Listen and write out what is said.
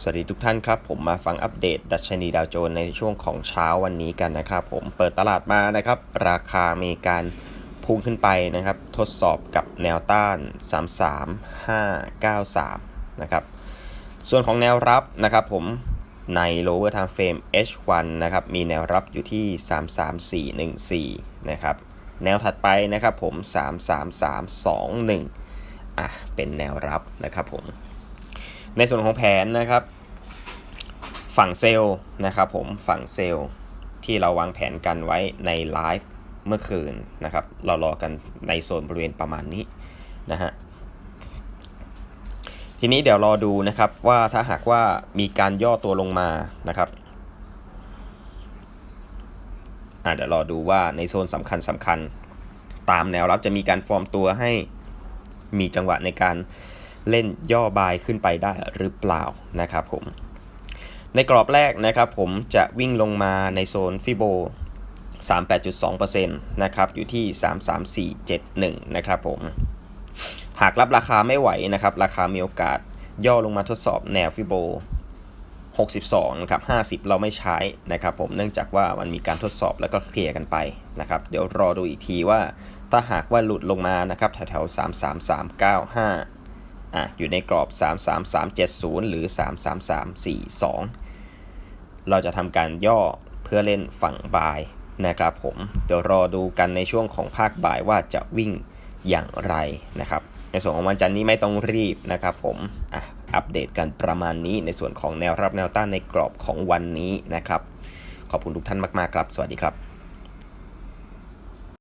สวัสดีทุกท่านครับ ผมมาฟังอัปเดต ดัชนีดาวโจนส์ในช่วงของเช้าวันนี้กันนะครับ ผมเปิดตลาดมานะครับ ราคามีการพุ่งขึ้นไปนะครับ ทดสอบกับแนวต้าน 33593 นะครับ ส่วนของแนวรับนะครับผมใน lower time frame H1 นะครับ มีแนวรับอยู่ที่ 33414 นะครับ แนวถัดไปนะครับผม 33321 อะ เป็นแนวรับนะครับผม ในส่วนของแผนนะครับ ฝั่งเซลล์นะครับผมฝั่งเซลล์ที่เราวางแผนกันไว้ในไลฟ์เมื่อคืนนะครับ เรารอกันในโซนบริเวณประมาณนี้นะฮะทีนี้เดี๋ยวรอดูนะครับว่าถ้าหากว่ามีการย่อตัวลงมานะครับอะเดี๋ยวรอดูว่าในโซนสำคัญสำคัญ ตามแนวรับจะมีการฟอร์มตัวให้มีจังหวะในการ เล่นย่อบายขึ้นไปได้หรือเปล่านะครับผมในกรอบแรกนะครับผมจะวิ่งลงมาในโซนฟิโบ38.2%นะครับอยู่ที่ 33471 นะครับผม หากรับราคาไม่ไหวนะครับ ราคามีโอกาสย่อลงมาทดสอบแนวฟิโบ 62นะครับ50 เราไม่ใช้นะครับผมเนื่องจากว่ามันมีการทดสอบแล้วก็เคลียร์กันไปนะครับ เดี๋ยวรอดูอีกทีว่าถ้าหากว่าหลุดลงมานะครับแถวๆ 33395 อะอยู่ในกรอบ 33370 หรือ 33342 เราจะทำการย่อเพื่อเล่นฝั่งบายนะครับผม เดี๋ยวรอดูกันในช่วงของภาคบ่ายว่าจะวิ่งอย่างไรนะครับ ในส่วนของวันจันทร์นี้ไม่ต้องรีบนะครับผมอะอัปเดตกันประมาณนี้ในส่วนของแนวรับแนวต้านในกรอบของวันนี้นะครับ ขอบคุณทุกท่านมาก ๆ ครับ สวัสดีครับ